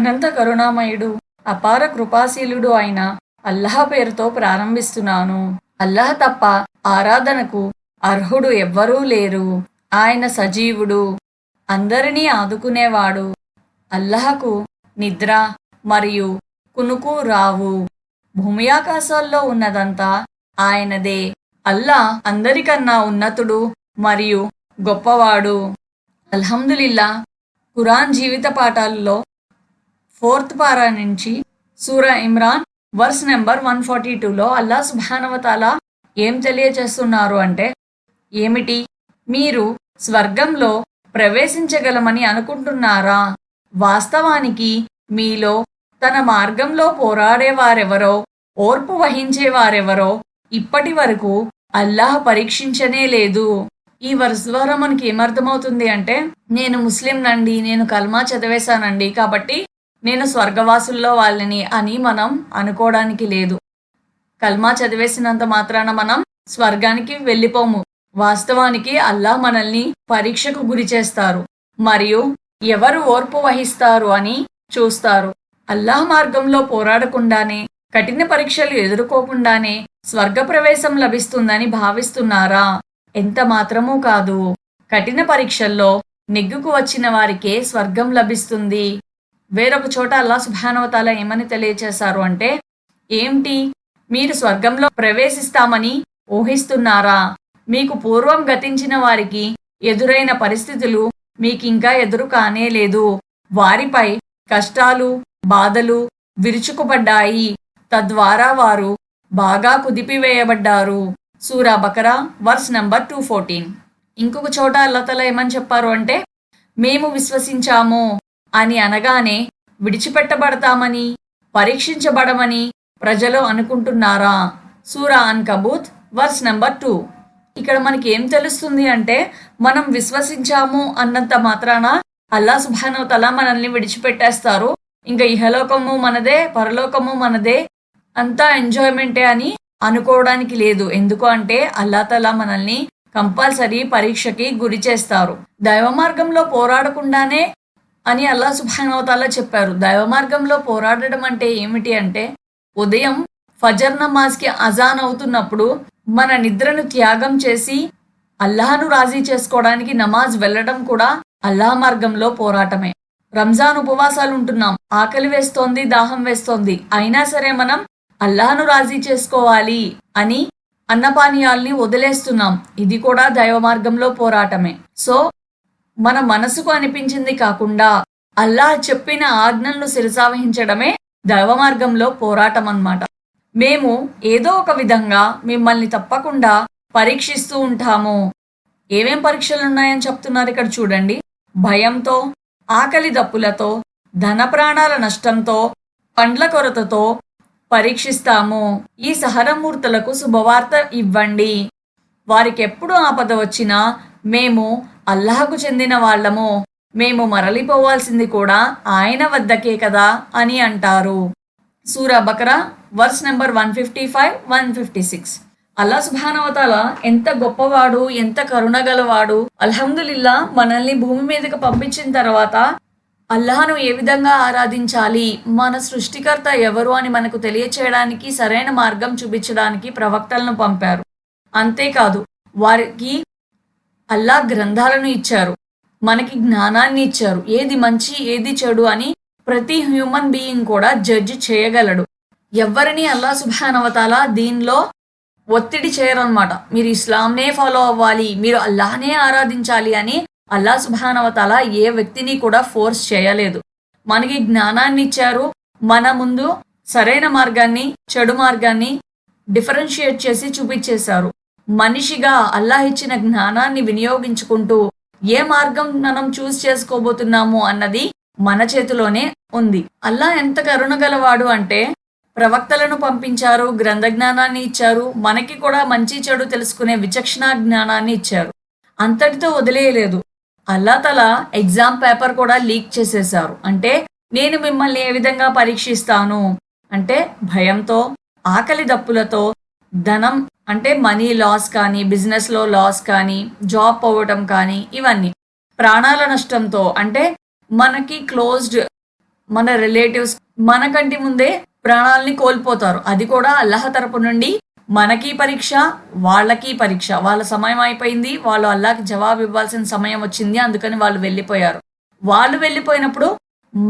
అనంత కరుణామయుడు అపార కృపాశీలుడు అయిన అల్లాహ్ పేరుతో ప్రారంభిస్తున్నాను. అల్లాహ్ తప్ప ఆరాధనకు అర్హుడు ఎవ్వరూ లేరు. ఆయన సజీవుడు అందరినీ ఆదుకునేవాడు. అల్లహకు నిద్ర మరియు కునుకు రావు. భూమి ఆకాశాల్లో ఉన్నదంతా ఆయనదే. అల్లా అందరికన్నా ఉన్నతుడు మరియు గొప్పవాడు. అల్హమ్దులిల్లా ఖురాన్ జీవిత పాఠాలలో ఫోర్త్ పారా నుంచి సూరా Imran verse number one forty టూలో అల్లా సుభానవతాల ఏం తెలియచేస్తున్నారు అంటే ఏమిటి? మీరు స్వర్గంలో ప్రవేశించగలమని అనుకుంటున్నారా? వాస్తవానికి మీలో తన మార్గంలో పోరాడేవారెవరో ఓర్పు వహించేవారెవరో ఇప్పటి వరకు అల్లాహ్ పరీక్షించనే లేదు. ఈ వరుస ద్వారా మనకి ఏమర్థమవుతుంది అంటే నేను ముస్లిం నండి నేను కల్మా చదివేశానండి కాబట్టి నేను స్వర్గవాసుల్లో వాళ్ళని అని మనం అనుకోవడానికి లేదు. కల్మా చదివేసినంత మాత్రాన మనం స్వర్గానికి వెళ్ళిపోము. వాస్తవానికి అల్లా మనల్ని పరీక్షకు గురి చేస్తారు. మరియు ఎవరు ఓర్పు వహిస్తారు అని చూస్తారు. అల్లాహ్ మార్గంలో పోరాడకుండానే కఠిన పరీక్షలు ఎదుర్కోకుండానే స్వర్గ ప్రవేశం లభిస్తుందని భావిస్తున్నారా? ఎంత మాత్రమూ కాదు. కఠిన పరీక్షల్లో నెగ్గుకు వచ్చిన వారికే స్వర్గం లభిస్తుంది. వేరొక చోట అల్లా సుభానవతాల ఏమని తెలియచేశారు అంటే ఏంటి మీరు స్వర్గంలో ప్రవేశిస్తామని ఊహిస్తున్నారా? మీకు పూర్వం గతించిన వారికి ఎదురైన పరిస్థితులు మీకింకా ఎదురు కానే లేదు. వారిపై కష్టాలు బాధలు విరుచుకుపడ్డాయి. తద్వారా వారు బాగా కుదిపివేయబడ్డారు. సూరా బకరా వర్స్ నంబర్ టూ ఫోర్టీన్. ఇంకొక చోట అల్లతల ఏమని చెప్పారు అంటే మేము విశ్వసించాము. అని అనగానే విడిచిపెట్టబడతామని పరీక్షించబడమని ప్రజలు అనుకుంటున్నారా? సూరా అన్ కబూత్ వర్స్ నెంబర్ టూ. ఇక్కడ మనకి ఏం తెలుస్తుంది అంటే మనం విశ్వసించాము అన్నంత మాత్రాన అల్లా సుభానవతల మనల్ని విడిచిపెట్టేస్తారు. ఇంకా ఇహలోకము మనదే పరలోకము మనదే అంతా ఎంజాయ్మెంటే అని అనుకోవడానికి లేదు. ఎందుకు అంటే అల్లా తల మనల్ని కంపల్సరీ పరీక్షకి గురి చేస్తారు. దైవ మార్గంలో పోరాడకుండానే అని అల్లా సుభానవతాల చెప్పారు. దైవ మార్గంలో పోరాడడం అంటే ఏమిటి అంటే ఉదయం ఫజర్ నమాజ్కి అజాన్ అవుతున్నప్పుడు మన నిద్రను త్యాగం చేసి అల్లాహను రాజీ చేసుకోవడానికి నమాజ్ వెళ్ళడం కూడా అల్లాహ్ మార్గంలో పోరాటమే. రంజాన్ ఉపవాసాలు ఉంటున్నాం. ఆకలి వేస్తోంది దాహం వేస్తోంది. అయినా సరే మనం అల్లాహను రాజీ చేసుకోవాలి అని అన్నపానీయాల్ని వదిలేస్తున్నాం. ఇది కూడా దైవ మార్గంలో పోరాటమే. సో మన మనసుకు అనిపించింది కాకుండా అల్లాహ్ చెప్పిన ఆజ్ఞలను శిరసావహించడమే దైవ మార్గంలో పోరాటం అన్నమాట మేము ఏదో ఒక విధంగా మిమ్మల్ని తప్పకుండా పరీక్షిస్తూ ఉంటాము. ఏమేం పరీక్షలు ఉన్నాయని చెప్తున్నారు ఇక్కడ చూడండి. భయంతో ఆకలి దప్పులతో ధన ప్రాణాల నష్టంతో పండ్ల కొరతతో పరీక్షిస్తాము. ఈ సహరమూర్తులకు శుభవార్త ఇవ్వండి. వారికి ఎప్పుడు ఆపద వచ్చినా మేము అల్లాహకు చెందిన వాళ్ళము. మేము మరలిపోవాల్సింది కూడా ఆయన వద్దకే కదా అని అంటారు. సూరా బకరా verse number one fifty five one fifty six. అల్లా సుభానవతాల ఎంత గొప్పవాడు ఎంత కరుణగలవాడు. అల్హమ్దులిల్లా మనల్ని భూమి మీదకి పంపించిన తర్వాత అల్లాహను ఏ విధంగా ఆరాధించాలి మన సృష్టికర్త ఎవరు అని మనకు తెలియచేయడానికి సరైన మార్గం చూపించడానికి ప్రవక్తలను పంపారు. అంతేకాదు వారికి అల్లా గ్రంథాలను ఇచ్చారు. మనకి జ్ఞానాన్ని ఇచ్చారు. ఏది మంచి ఏది చెడు అని ప్రతి హ్యూమన్ బీయింగ్ కూడా జడ్జి చేయగలడు. ఎవరిని అల్లా సుభానవతాల దీనిలో ఒత్తిడి చేయరనమాట మీరు ఇస్లాంనే ఫాలో అవ్వాలి మీరు అల్లాహనే ఆరాధించాలి అని అల్లా సుభానవతాల ఏ వ్యక్తిని కూడా ఫోర్స్ చేయలేదు. మనకి జ్ఞానాన్ని ఇచ్చారు. మన ముందు సరైన మార్గాన్ని చెడు మార్గాన్ని డిఫరెన్షియేట్ చేసి చూపించేశారు. మనిషిగా అల్లాహ్ ఇచ్చిన జ్ఞానాన్ని వినియోగించుకుంటూ ఏ మార్గం మనం చూస్ చేసుకోబోతున్నాము అన్నది మన చేతిలోనే ఉంది. అల్లా ఎంత కరుణగలవాడు అంటే ప్రవక్తలను పంపించారు గ్రంథ జ్ఞానాన్ని ఇచ్చారు మనకి కూడా మంచి చెడు తెలుసుకునే విచక్షణ జ్ఞానాన్ని ఇచ్చారు. అంతటితో వదిలేయలేదు. అల్లా తల ఎగ్జామ్ పేపర్ కూడా లీక్ చేసేశారు. అంటే నేను మిమ్మల్ని ఏ విధంగా పరీక్షిస్తాను? అంటే భయంతో ఆకలి దప్పులతో ధనం అంటే మనీ లాస్ కానీ బిజినెస్లో లాస్ కానీ జాబ్ పోవటం కానీ ఇవన్నీ. ప్రాణాల నష్టంతో అంటే మనకి క్లోజ్డ్ మన రిలేటివ్స్ మన కంటి ముందే ప్రాణాలని కోల్పోతారు. అది కూడా అల్లాహ్ తరపు నుండి మనకి పరీక్ష వాళ్ళకి పరీక్ష. వాళ్ళ సమయం అయిపోయింది వాళ్ళు అల్లాకి జవాబు ఇవ్వాల్సిన సమయం వచ్చింది అందుకని వాళ్ళు వెళ్ళిపోయారు. వాళ్ళు వెళ్ళిపోయినప్పుడు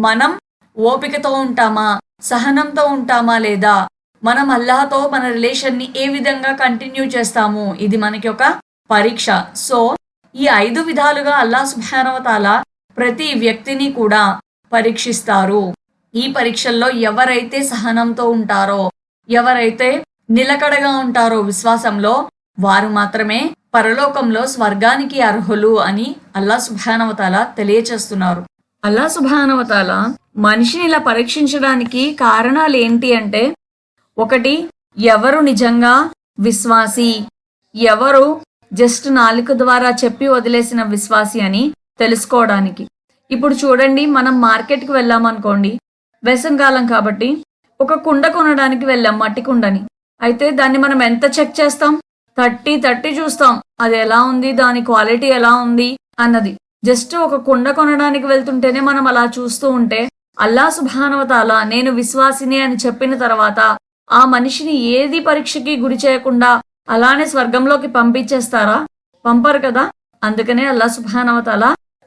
మనం ఓపికతో ఉంటామా సహనంతో ఉంటామా లేదా మనం అల్లాహతో మన రిలేషన్ని ఏ విధంగా కంటిన్యూ చేస్తాము ఇది మనకి ఒక పరీక్ష. సో ఈ ఐదు విధాలుగా అల్లా సుభానవతాల ప్రతి వ్యక్తిని కూడా పరీక్షిస్తారు. ఈ పరీక్షల్లో ఎవరైతే సహనంతో ఉంటారో ఎవరైతే నిలకడగా ఉంటారో విశ్వాసంలో వారు మాత్రమే పరలోకంలో స్వర్గానికి అర్హులు అని అల్లా సుభానవతాల తెలియచేస్తున్నారు. అల్లా సుభానవతాల మనిషిని ఇలా పరీక్షించడానికి కారణాలు ఏంటి అంటే ఒకటి ఎవరు నిజంగా విశ్వాసి? ఎవరు జస్ట్ నాలుక ద్వారా చెప్పి వదిలేసిన విశ్వాసి అని తెలుసుకోవడానికి. ఇప్పుడు చూడండి మనం మార్కెట్కి వెళ్ళామనుకోండి వేసంకాలం కాబట్టి ఒక కుండ కొనడానికి వెళ్ళాం మట్టి కుండని. అయితే దాన్ని మనం ఎంత చెక్ చేస్తాం? తట్టి తట్టి చూస్తాం. అది ఎలా ఉంది? దాని క్వాలిటీ ఎలా ఉంది? అన్నది. జస్ట్ ఒక కుండ కొనడానికి వెళ్తుంటేనే మనం అలా చూస్తూ ఉంటే అల్లా సుభానవతాల నేను విశ్వాసిని అని చెప్పిన తర్వాత ఆ మనిషిని ఏది పరీక్షకి గురి చేయకుండా అలానే స్వర్గంలోకి పంపించేస్తారా? పంపరు కదా. అందుకనే అల్లా సుభానవతల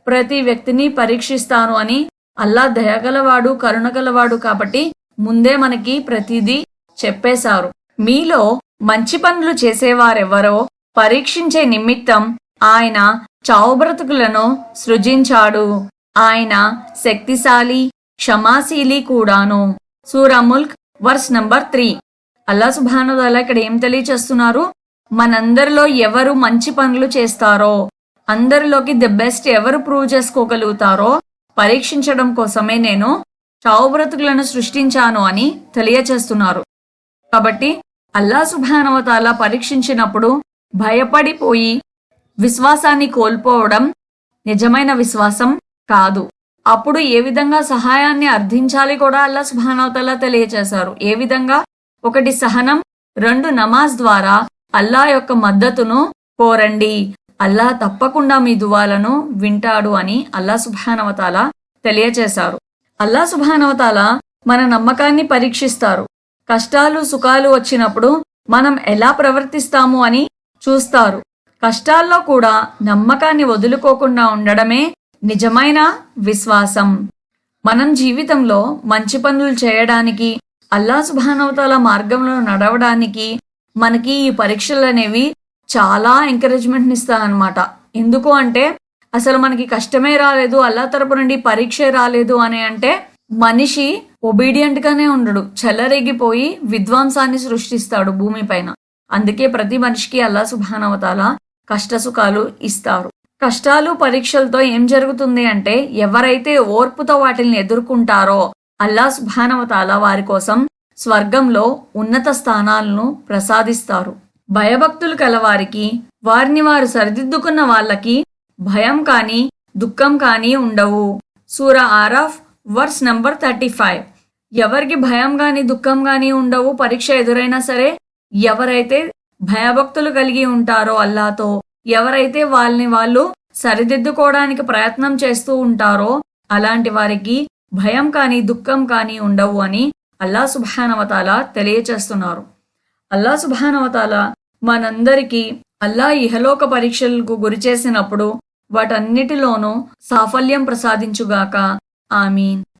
ప్రతి వ్యక్తిని పరీక్షిస్తాను అని అల్లా దయగలవాడు కరుణగలవాడు కాబట్టి ముందే మనకి ప్రతిదీ చెప్పేశారు. మీలో మంచి పనులు చేసేవారెవరో పరీక్షించే నిమిత్తం ఆయన చావుబ్రతుకులను సృజించాడు. ఆయన శక్తిశాలి క్షమాశీలి కూడాను. సూరా ముల్క్ వర్స్ నంబర్ త్రీ. అల్లా సుభానుదాల ఇక్కడ ఏం తెలియచేస్తున్నారు? మనందరిలో ఎవరు మంచి పనులు చేస్తారో అందరిలోకి ది బెస్ట్ ఎవరు ప్రూవ్ చేసుకోగలుగుతారో పరీక్షించడం కోసమే నేను చావుబ్రతుకులను సృష్టించాను అని తెలియచేస్తున్నారు. కాబట్టి అల్లా సుభానవతాల పరీక్షించినప్పుడు భయపడిపోయి విశ్వాసాన్ని కోల్పోవడం నిజమైన విశ్వాసం కాదు. అప్పుడు ఏ విధంగా సహాయాన్ని అర్థించాలి కూడా అల్లా సుభానవతల్లా తెలియచేశారు. ఏ విధంగా? ఒకటి సహనం రెండు నమాజ్ ద్వారా అల్లా యొక్క మద్దతును కోరండి. అల్లా తప్పకుండా మీ దువాలను వింటాడు అని అల్లా సుభానవతాల తెలియచేశారు. అల్లా సుభానవతాల మన నమ్మకాన్ని పరీక్షిస్తారు. కష్టాలు సుఖాలు వచ్చినప్పుడు మనం ఎలా ప్రవర్తిస్తాము అని చూస్తారు. కష్టాల్లో కూడా నమ్మకాన్ని వదులుకోకుండా ఉండడమే నిజమైన విశ్వాసం. మనం జీవితంలో మంచి పనులు చేయడానికి అల్లా సుభానవతాల మార్గంలో నడవడానికి మనకి ఈ పరీక్షలు అనేవి చాలా ఎంకరేజ్మెంట్ ఇస్తాయన్నమాట. ఎందుకు అంటే అసలు మనకి కష్టమే రాలేదు అల్లా తరపు నుండి పరీక్షే రాలేదు అని అంటే మనిషి ఒబీడియంట్ గానే ఉండడు. చెలరేగిపోయి విధ్వంసాన్ని సృష్టిస్తాడు భూమిపైన అందుకే ప్రతి మనిషికి అల్లా సుభానవతాల కష్ట సుఖాలు ఇస్తారు. కష్టాలు పరీక్షలతో ఏం జరుగుతుంది అంటే ఎవరైతే ఓర్పుతో వాటిని ఎదుర్కొంటారో అల్లా సుభానవతాల వారి కోసం స్వర్గంలో ఉన్నత స్థానాలను ప్రసాదిస్తారు. భయభక్తులు కలవారికి వారిని వారు సరిదిద్దుకున్న వాళ్ళకి భయం కానీ దుఃఖం కానీ ఉండవు. సూర ఆరాఫ్ వర్స్ నంబర్ థర్టీ ఫైవ్. ఎవరికి భయం గాని దుఃఖం గాని ఉండవు పరీక్ష ఎదురైనా సరే ఎవరైతే భయభక్తులు కలిగి ఉంటారో అల్లాతో ఎవరైతే వాళ్ళని వాళ్ళు సరిదిద్దుకోవడానికి ప్రయత్నం చేస్తూ ఉంటారో అలాంటి వారికి భయం కానీ దుఃఖం కానీ ఉండవు అని అల్లా సుభానవతాల తెలియచేస్తున్నారు. అల్లా సుభానవతాల మనందరికీ అల్లా ఇహలోక పరీక్షలకు గురి చేసినప్పుడు వాటన్నిటిలోనూ సాఫల్యం ప్రసాదించుగాక. ఆమీన్.